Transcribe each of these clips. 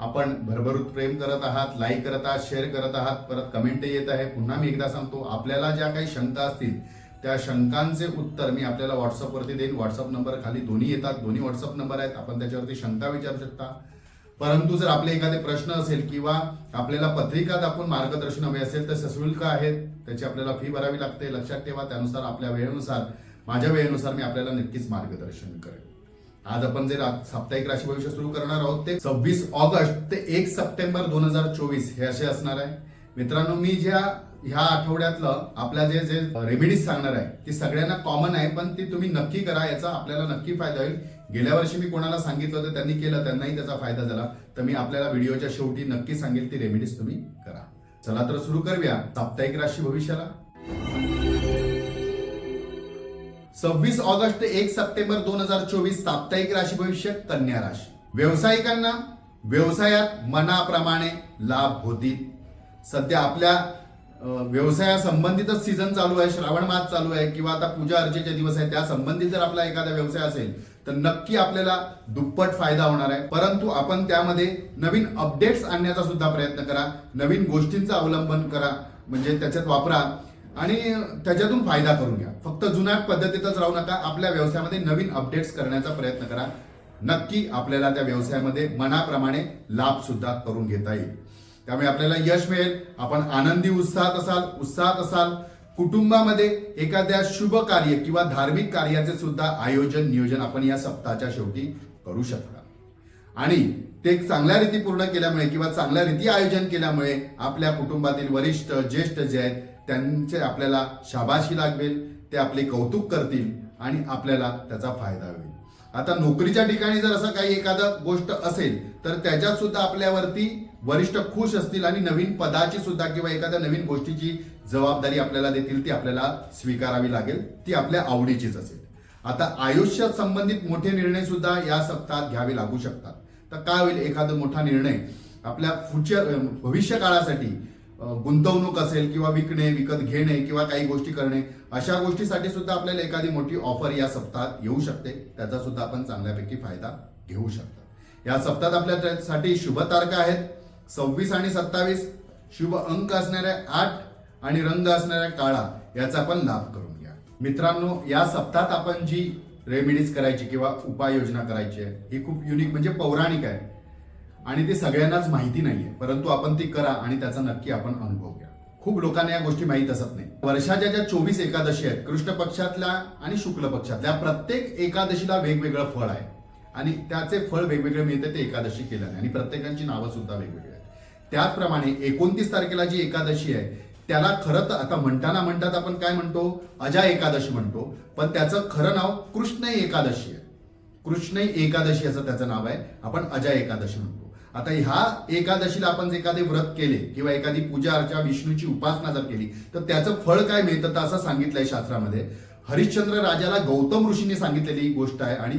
आपण भरभरूत प्रेम करत आहात लाईक करत आहात शेअर करत आहात परत कमेंट येत आहे. पुन्हा मी एकदा सांगतो आपल्याला ज्या काही शंका असतील त्या शंकांचे उत्तर मी आपल्याला व्हॉट्सअपवरती देईन. व्हॉट्सअप नंबर खाली दोन्ही येतात. दोन्ही व्हॉट्सअप नंबर आहेत. आपण त्याच्यावरती शंका विचारू शकता. परंतु जर आपले एखादे प्रश्न असेल किंवा आपल्याला पत्रिका दाखवून मार्गदर्शन हवे असेल तर सशुल्क आहेत. त्याची आपल्याला फी भरावी लागते. लक्षात ठेवा. त्यानुसार आपल्या वेळेनुसार माझ्या वेळेनुसार मी आपल्याला नक्कीच मार्गदर्शन करेन. आज आपण जे साप्ताहिक राशी भविष्य सुरू करणार आहोत ते सव्वीस ऑगस्ट ते एक सप्टेंबर दोन हजार चोवीस हे असे असणार आहे. मित्रांनो मी ज्या ह्या आठवड्यातलं आपल्या जे जे रेमेडीज सांगणार आहे ती सगळ्यांना कॉमन आहे पण ती तुम्ही नक्की करा याचा आपल्याला नक्की फायदा होईल. गेल्या वर्षी मी कोणाला सांगितलं होतं त्यांनी केलं त्यांनाही त्याचा फायदा झाला. तर मी आपल्याला व्हिडिओच्या शेवटी नक्की सांगेल ती रेमेडीज तुम्ही करा. चला तर सुरू करूया साप्ताहिक राशी भविष्याला सव्वीस ऑगस्ट ते एक सप्टेंबर दोन हजार चोवीस साप्ताहिक राशी भविष्य कन्या राशी. व्यावसायिकांना व्यवसायात मनाप्रमाणे लाभ होतील. सध्या आपल्या व्यवसाया व्यवसायासंबंधितच सीझन चालू आहे श्रावण मास चालू आहे किंवा आता पूजा अर्चेचे दिवस आहे त्या संबंधित जर आपला एखादा व्यवसाय असेल तर नक्की आपल्याला दुप्पट फायदा होणार आहे. परंतु आपण त्यामध्ये नवीन अपडेट्स आणण्याचा सुद्धा प्रयत्न करा नवीन गोष्टींचा अवलंबन करा म्हणजे त्याच्यात वापरा. आणि त्याच्यातून फायदा करून घ्या. फक्त जुन्या पद्धतीतच राहू नका. आपल्या व्यवसायामध्ये नवीन अपडेट्स करण्याचा प्रयत्न करा. नक्की आपल्याला त्या व्यवसायामध्ये मनाप्रमाणे लाभ सुद्धा करून घेता येईल. त्यामुळे आपल्याला यश मिळेल. आपण आनंदी उत्साहात असाल उत्साहात असाल. कुटुंबामध्ये एखाद्या शुभ कार्य किंवा धार्मिक कार्याचे सुद्धा आयोजन नियोजन आपण या सप्ताहाच्या शेवटी करू शकता. आणि ते चांगल्या रीती पूर्ण केल्यामुळे किंवा चांगल्या रीती आयोजन केल्यामुळे आपल्या कुटुंबातील वरिष्ठ ज्येष्ठ जे आहेत त्यांचे आपल्याला शाबाशी लागेल ते आपले कौतुक करतील आणि आपल्याला त्याचा फायदा होईल. आता नोकरीच्या ठिकाणी जर असं काही एखादं गोष्ट असेल तर त्याच्यात सुद्धा आपल्यावरती वरिष्ठ खुश असतील आणि नवीन पदाची सुद्धा किंवा एखाद्या नवीन गोष्टीची जबाबदारी आपल्याला देतील ती आपल्याला स्वीकारावी लागेल ती आपल्या आवडीचीच असेल. आता आयुष्यात संबंधित मोठे निर्णय सुद्धा या सप्ताहात घ्यावे लागू शकतात. तर काय होईल एखादा मोठा निर्णय? आपल्या फ्युचर भविष्य काळासाठी गुंतवणूक असेल किंवा विकणे विकत घेणे किंवा काही गोष्टी करणे अशा गोष्टीसाठी सुद्धा आपल्याला एखादी मोठी ऑफर या सप्ताहात येऊ शकते. त्याचा सुद्धा आपण चांगल्यापैकी फायदा घेऊ शकतो. या सप्ताहात आपल्यासाठी शुभ तारखा आहेत. सव्वीस आणि सत्तावीस शुभ अंक असणाऱ्या आठ आणि रंग असणाऱ्या काळा याचा आपण लाभ करून घ्या. मित्रांनो या सप्ताहात आपण जी रेमेडीज करायची किंवा उपाययोजना करायची आहे. ही खूप युनिक म्हणजे पौराणिक आहे. आणि ते सगळ्यांनाच माहिती नाहीये. परंतु आपण ती करा आणि त्याचा नक्की आपण अनुभव घ्या. खूप लोकांना या गोष्टी माहीत असत नाही. वर्षाच्या ज्या चोवीस एकादशी आहेत कृष्ण पक्षातल्या आणि शुक्ल पक्षातल्या प्रत्येक एकादशीला वेगवेगळं फळ आहे. आणि त्याचे फळ वेगवेगळे मिळते ते एकादशी केल्याने. आणि प्रत्येकांची नावं सुद्धा वेगवेगळी आहेत. त्याचप्रमाणे एकोणतीस तारखेला जी एकादशी आहे त्याला खरं तर आता म्हणताना म्हणतात आपण काय म्हणतो? अजा एकादशी म्हणतो. पण त्याचं खरं नाव कृष्ण एकादशी आहे. कृष्ण एकादशी असं त्याचं नाव आहे. आपण अजा एकादशी म्हणतो. आता ह्या एकादशीला आपण जर एखादे व्रत केले किंवा एखादी पूजा अर्चा विष्णूची उपासना जर केली तर त्याचं फळ काय मिळतं तर असं सांगितलंय शास्त्रामध्ये. हरिश्चंद्र राजाला गौतम ऋषीने सांगितलेली गोष्ट आहे आणि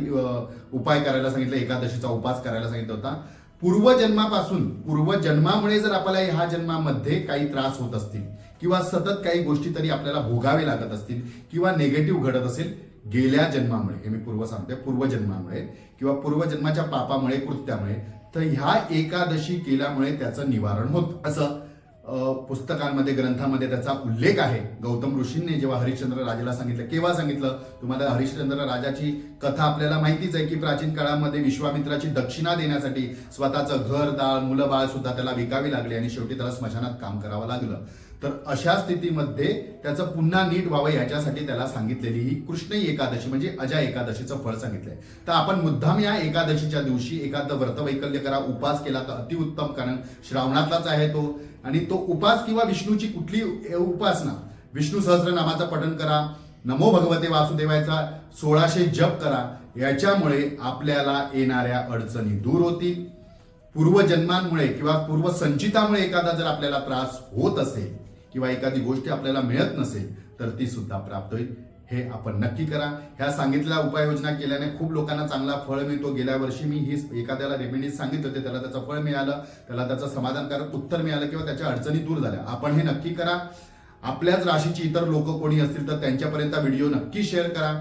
उपाय करायला सांगितलं एकादशीचा उपास करायला सांगितलं होता. पूर्वजन्मापासून पूर्वजन्मामुळे जर आपल्याला ह्या जन्मामध्ये काही त्रास होत असतील किंवा सतत काही गोष्टी तरी आपल्याला भोगावे लागत असतील किंवा निगेटिव्ह घडत असेल गेल्या जन्मामुळे हे मी पूर्व सांगते पूर्वजन्मामुळे किंवा पूर्वजन्माच्या पापामुळे कृत्यामुळे तर ह्या एकादशी केल्यामुळे त्याचं निवारण होत. असं पुस्तकांमध्ये ग्रंथामध्ये त्याचा उल्लेख आहे. गौतम ऋषींनी जेव्हा हरिश्चंद्र राजाला सांगितलं केव्हा सांगितलं? तुम्हाला हरिश्चंद्र राजाची कथा आपल्याला माहितीच आहे की प्राचीन काळामध्ये विश्वामित्राची दक्षिणा देण्यासाठी स्वतःचं घर दाळ मुलं बाळ सुद्धा त्याला विकावी लागली आणि शेवटी त्याला स्मशानात काम करावं लागलं. तर अशा स्थितीमध्ये त्याचं पुन्हा नीट व्हावं याच्यासाठी त्याला सांगितलेली ही कृष्ण एकादशी म्हणजे अजा एकादशीचं फळ सांगितलंय. तर आपण मुद्दाम या एकादशीच्या दिवशी एखादं व्रत वैकल्य करा उपास केला तर अतिउत्तम कारण श्रावणातलाच आहे तो. आणि तो उपास किंवा विष्णूची कुठली उपासना विष्णू सहस्रनामाचं पठण करा नमो भगवते वासुदेवाचा सोळाशे जप करा याच्यामुळे आपल्याला येणाऱ्या अडचणी दूर होतील. पूर्वजन्मांमुळे किंवा पूर्वसंचितामुळे एखादा जर आपल्याला त्रास होत असेल किंवा एखादी गोष्ट आपल्याला मिळत नसेल तर ती सुद्धा प्राप्त होईल. हे आपण नक्की करा. ह्या सांगितलेल्या उपाययोजना केल्याने खूप लोकांना चांगला फळ मिळतो. गेल्या वर्षी मी ही एखाद्याला रेमेडीज सांगितलं होते. त्याला त्याचं फळ मिळालं. त्याला त्याचं समाधानकारक उत्तर मिळालं किंवा त्याच्या अडचणी दूर झाल्या. आपण हे नक्की करा. आपल्याच राशीची इतर लोक कोणी असतील तर त्यांच्यापर्यंत व्हिडिओ नक्की शेअर करा.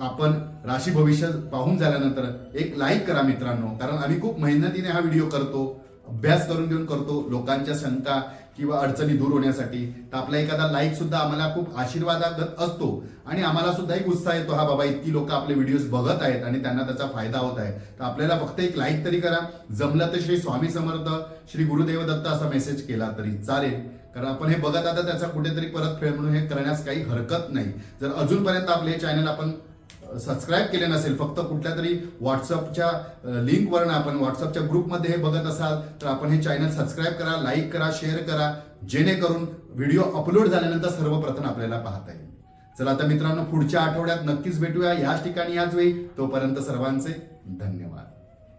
आपण राशी भविष्य पाहून झाल्यानंतर एक लाईक करा मित्रांनो. कारण आम्ही खूप मेहनतीने हा व्हिडिओ करतो. अभ्यास करून घेऊन करतो लोकांच्या शंका किंवा अडचणी दूर होण्यासाठी. तर आपला एखादा लाईक सुद्धा आम्हाला खूप आशीर्वादागत असतो आणि आम्हाला सुद्धा एक उत्साह येतो हा बाबा इतकी लोक आपले व्हिडिओज बघत आहेत आणि त्यांना त्याचा फायदा होत आहे. तर आपल्याला फक्त एक लाईक तरी करा. जमलं तर श्री स्वामी समर्थ श्री गुरुदेव दत्त असा मेसेज केला तरी चालेल. कारण आपण हे बघत आता त्याचा कुठेतरी परतफेड म्हणून हे करण्यास काही हरकत नाही. जर अजूनपर्यंत आपले चॅनल आपण सबस्क्राईब केले नसेल फक्त कुठल्या तरी व्हॉट्सअपच्या लिंकवरनं आपण व्हॉट्सअपच्या ग्रुपमध्ये हे बघत असाल तर आपण हे चॅनल सबस्क्राईब करा लाईक करा शेअर करा जेणेकरून व्हिडिओ अपलोड झाल्यानंतर सर्वप्रथम आपल्याला पाहता येईल. चला आता मित्रांनो पुढच्या आठवड्यात नक्कीच भेटूया. याच ठिकाणी याच वेळी. तोपर्यंत सर्वांचे धन्यवाद.